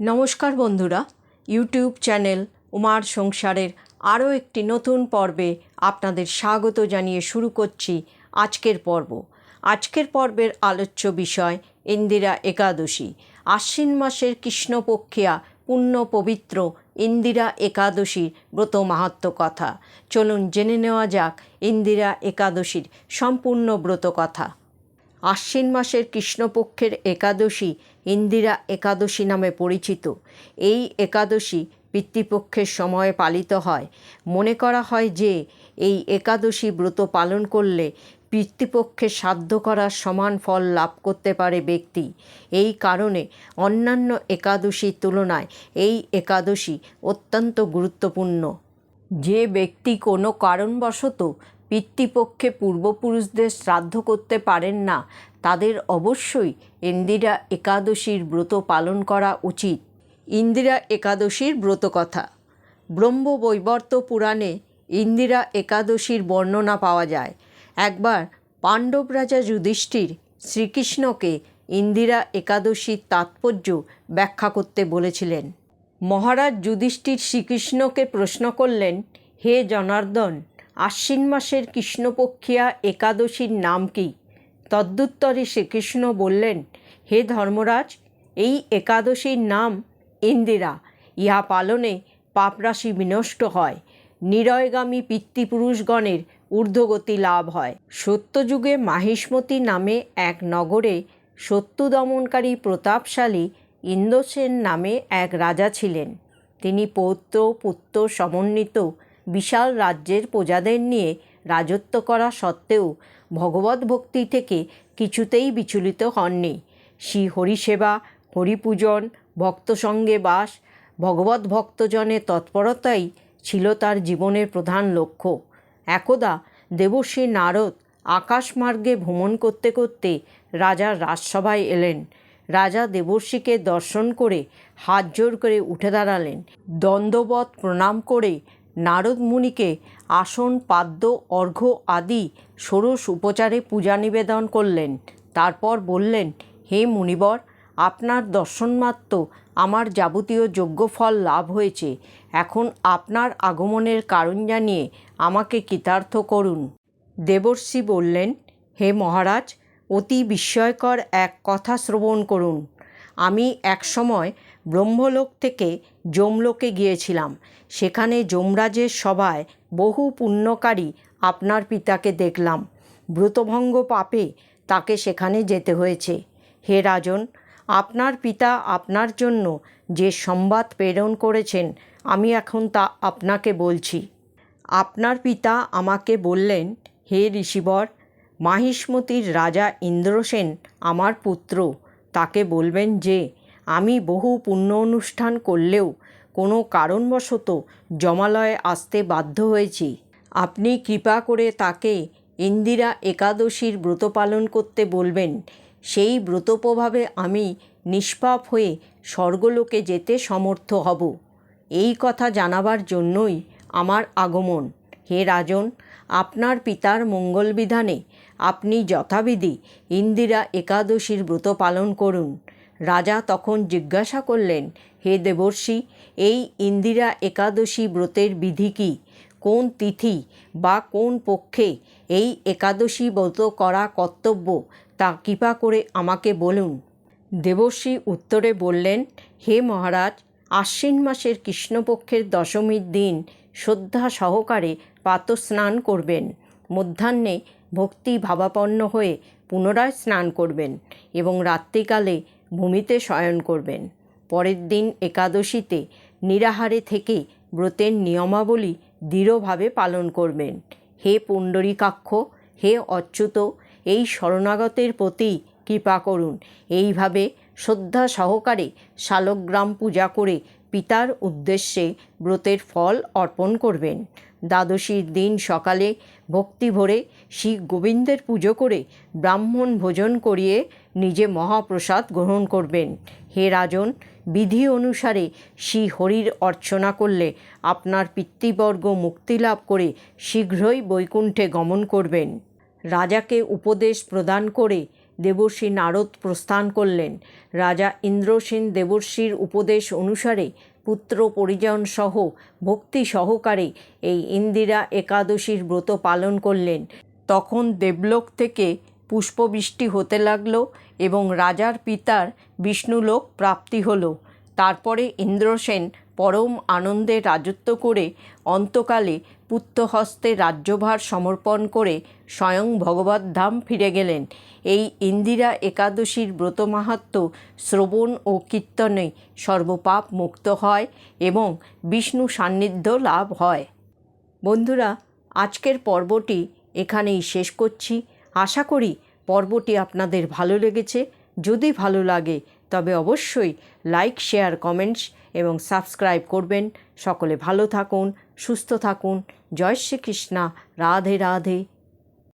নমস্কার বন্ধুরা, YouTube channel উমার সংসারের আরও একটি নতুন পর্বে আপনাদের স্বাগত জানিয়ে শুরু করছি আজকের পর্ব। আজকের পর্বের আলোচ্য বিষয় ইন্দিরা একাদশী। আশ্বিন মাসের কৃষ্ণপক্ষিয়া পুণ্য পবিত্র ইন্দিরা একাদশীর ব্রত মাহাত্ম কথা। চলুন জেনে নেওয়া যাক ইন্দিরা একাদশীর সম্পূর্ণ ব্রত কথা। আশ্বিন মাসের কৃষ্ণপক্ষের একাদশী ইন্দিরা একাদশী নামে পরিচিত। এই একাদশী পিতৃপক্ষের সময়ে পালিত হয়। মনে করা হয় যে, এই একাদশী ব্রত পালন করলে পিতৃপক্ষে সাধ্য করার সমান ফল লাভ করতে পারে ব্যক্তি। এই কারণে অন্যান্য একাদশীর তুলনায় এই একাদশী অত্যন্ত গুরুত্বপূর্ণ। যে ব্যক্তি কোনো কারণবশত পিতৃপক্ষে পূর্বপুরুষদের শ্রাদ্ধ করতে পারেন না, তাদের অবশ্যই ইন্দিরা একাদশীর ব্রত পালন করা উচিত। ইন্দিরা একাদশীর ব্রত কথা। ব্রহ্মবৈবর্ত পুরাণে ইন্দিরা একাদশীর বর্ণনা পাওয়া যায়। একবার পাণ্ডব রাজা যুধিষ্ঠির শ্রীকৃষ্ণকে ইন্দিরা একাদশীর তাৎপর্য ব্যাখ্যা করতে বলেছিলেন। মহারাজ যুধিষ্ঠির শ্রীকৃষ্ণকে প্রশ্ন করলেন, হে জনার্দন আশ্বিন মাসের কৃষ্ণপক্ষিয়া একাদশীর নাম কি? তদ্যুত্তরে শ্রীকৃষ্ণ বললেন, হে ধর্মরাজ, এই একাদশীর নাম ইন্দিরা। ইহা পালনে পাপরাশি বিনষ্ট হয়। নিরয়গামী পিতৃপুরুষগণের ঊর্ধ্বগতি লাভ হয়। সত্যযুগে মাহিষ্মতি নামে এক নগরে সত্য দমনকারী প্রতাপশালী ইন্দ্রসেন নামে এক রাজা ছিলেন। তিনি পৌত্র, পুত্র সমন্বিত বিশাল রাজ্যের প্রজাদের নিয়ে রাজত্ব করা সত্ত্বেও ভগবত ভক্তি থেকে কিছুতেই বিচলিত হননি। শ্রী হরিসেবা, হরিপূজন ভক্তসঙ্গে বাস, ভগবত ভক্তজনের তৎপরতাই ছিল তার জীবনের প্রধান লক্ষ্য। একদা দেবশ্রী নারদ আকাশমার্গে ভ্রমণ করতে করতে রাজার রাজসভায় এলেন। রাজা দেবর্ষীকে দর্শন করে হাত জোর করে উঠে দাঁড়ালেন। দ্বন্দ্ববৎ প্রণাম করে নারদ মুনিকে আসন, পাদ্য, অর্ঘ্য আদি, ষোড়শ উপচারে পূজা নিবেদন করলেন। তারপর বললেন, হে মুনিবর, আপনার দর্শনমাত্র আমার যাবতীয় যজ্ঞফল লাভ হয়েছে। এখন আপনার আগমনের কারণ জানিয়ে আমাকে কৃতার্থ করুন। দেবর্ষি বললেন, হে মহারাজ, অতি বিস্ময়কর এক কথা শ্রবণ করুন। আমি একসময় ব্রহ্মলোক থেকে যমলোকে গিয়েছিলাম। সেখানে যমরাজের সভায় বহু পুণ্যকারী আপনার পিতাকে দেখলাম। ব্রতভঙ্গ পাপে তাকে সেখানে যেতে হয়েছে। হে রাজন, আপনার পিতা আপনার জন্য যে সংবাদ প্রেরণ করেছেন, আমি এখন তা আপনাকে বলছি। আপনার পিতা আমাকে বললেন, হে ঋষিবর, মাহিষ্মতির রাজা ইন্দ্রসেন আমার পুত্র, তাকে বলবেন যে আমি বহু পুণ্য অনুষ্ঠান করলেও কোনো কারণবশত জমালয়ে আসতে বাধ্য হয়েছি। আপনি কৃপা করে তাকে ইন্দিরা একাদশীর ব্রত পালন করতে বলবেন। সেই ব্রত প্রভাবে আমি নিষ্পাপ হয়ে স্বর্গলোকে যেতে সমর্থ হব। এই কথা জানাবার জন্যই আমার আগমন। হে রাজন, আপনার পিতার মঙ্গল বিধানে আপনি যথাবিধি ইন্দিরা একাদশীর ব্রত পালন করুন। রাজা তখন জিজ্ঞাসা করলেন, হে দেবর্ষি, এই ইন্দিরা একাদশী ব্রতের বিধি কী? কোন তিথি বা কোন পক্ষে এই একাদশী ব্রত করা কর্তব্য? তা কৃপা করে আমাকে বলুন। দেবর্ষি উত্তরে বললেন, হে মহারাজ, আশ্বিন মাসের কৃষ্ণপক্ষের দশমীর দিন শ্রদ্ধা সহকারে পাতস্নান করবেন। মধ্যাহ্নে ভক্তি ভাবাপন্ন হয়ে পুনরায় স্নান করবেন এবং রাত্রিকালে ভূমিতে শয়ন করবেন। পরের দিন একাদশীতে নিরাহারে থেকে ব্রতের নিয়মাবলী দৃঢ়ভাবে পালন করবেন। হে পুণ্ডরীকাক্ষ, হে অচ্যুত, এই শরণাগতের প্রতি কৃপা করুন। এইভাবে শ্রদ্ধা সহকারে শালগ্রাম পূজা করে পিতার উদ্দেশ্যে ব্রতের ফল অর্পণ করবেন। দ্বাদশীর দিন সকালে ভক্তি ভরে শ্রী গোবিন্দের পুজো করে ব্রাহ্মণ ভোজন করিয়ে নিজে মহাপ্রসাদ গ্রহণ করবেন। হে রাজন, বিধি অনুসারে শ্রী হরির অর্চনা করলে আপনার পিতৃবর্গ মুক্তি লাভ করে শীঘ্রই বৈকুণ্ঠে গমন করবেন। রাজাকে উপদেশ প্রদান করে দেবর্ষি নারদ প্রস্থান করলেন। রাজা ইন্দ্রসেন দেবর্ষির উপদেশ অনুসারে পুত্র পরিজন সহ ভক্তি সহকারে এই ইন্দিরা একাদশীর ব্রত পালন করলেন। তখন দেবলোক থেকে পুষ্পবৃষ্টি হতে লাগল এবং রাজার পিতার বিষ্ণুলোক প্রাপ্তি হল। তারপরে ইন্দ্রসেন পরম আনন্দে রাজত্ব করে অন্তকালে পুত্রহস্তে রাজ্যভার সমর্পণ করে স্বয়ং ভগবত ধাম ফিরে গেলেন। এই ইন্দিরা একাদশীর ব্রত মাহাত্ম শ্রবণ ও কীর্তনে সর্বপাপ মুক্ত হয় এবং বিষ্ণু সান্নিধ্য লাভ হয়। বন্ধুরা, আজকের পর্বটি এখানেই শেষ করছি। আশা করি পর্বটি আপনাদের ভালো লেগেছে। যদি ভালো লাগে, তবে অবশ্যই লাইক, শেয়ার, কমেন্টস এবং সাবস্ক্রাইব করবেন। সকলে ভালো থাকুন, সুস্থ থাকুন। জয় শ্রীকৃষ্ণা। রাধে রাধে।